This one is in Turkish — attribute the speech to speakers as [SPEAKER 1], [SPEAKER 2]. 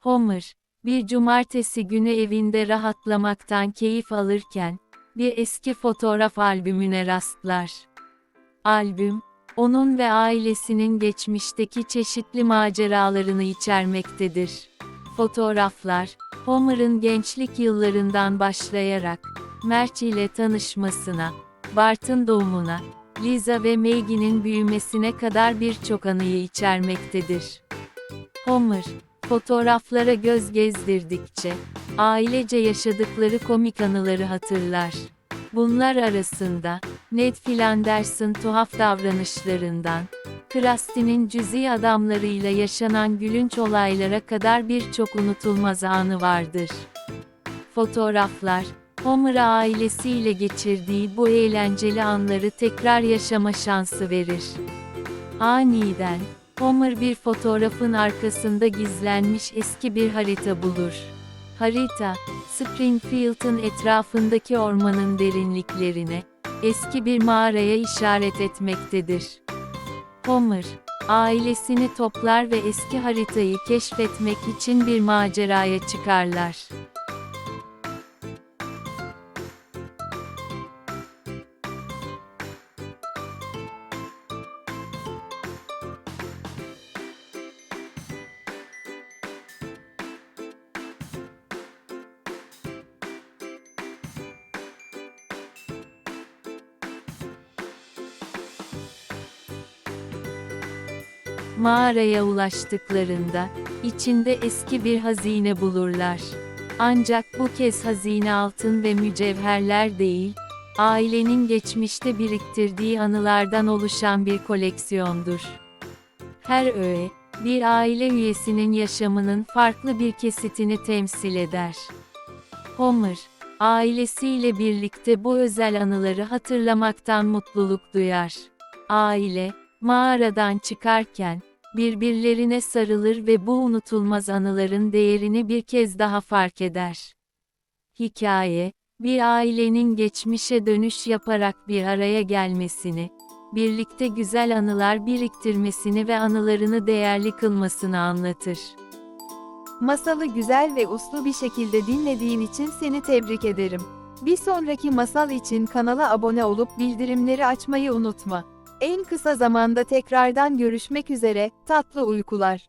[SPEAKER 1] Homer, bir cumartesi günü evinde rahatlamaktan keyif alırken, bir eski fotoğraf albümüne rastlar. Albüm, onun ve ailesinin geçmişteki çeşitli maceralarını içermektedir. Fotoğraflar, Homer'ın gençlik yıllarından başlayarak, Marge ile tanışmasına, Bart'ın doğumuna, Lisa ve Maggie'nin büyümesine kadar birçok anıyı içermektedir. Homer, fotoğraflara göz gezdirdikçe, ailece yaşadıkları komik anıları hatırlar. Bunlar arasında, Ned Flanders'ın tuhaf davranışlarından, Krusty'nin cüzi adamlarıyla yaşanan gülünç olaylara kadar birçok unutulmaz anı vardır. Fotoğraflar, Homer'a ailesiyle geçirdiği bu eğlenceli anları tekrar yaşama şansı verir. Aniden, Homer bir fotoğrafın arkasında gizlenmiş eski bir harita bulur. Harita, Springfield'ın etrafındaki ormanın derinliklerine, eski bir mağaraya işaret etmektedir. Homer, ailesini toplar ve eski haritayı keşfetmek için bir maceraya çıkarlar. Mağaraya ulaştıklarında, içinde eski bir hazine bulurlar. Ancak bu kez hazine altın ve mücevherler değil, ailenin geçmişte biriktirdiği anılardan oluşan bir koleksiyondur. Her öğe, bir aile üyesinin yaşamının farklı bir kesitini temsil eder. Homer, ailesiyle birlikte bu özel anıları hatırlamaktan mutluluk duyar. Aile, mağaradan çıkarken, birbirlerine sarılır ve bu unutulmaz anıların değerini bir kez daha fark eder. Hikaye, bir ailenin geçmişe dönüş yaparak bir araya gelmesini, birlikte güzel anılar biriktirmesini ve anılarını değerli kılmasını anlatır.
[SPEAKER 2] Masalı güzel ve uslu bir şekilde dinlediğin için seni tebrik ederim. Bir sonraki masal için kanala abone olup bildirimleri açmayı unutma. En kısa zamanda tekrardan görüşmek üzere, tatlı uykular.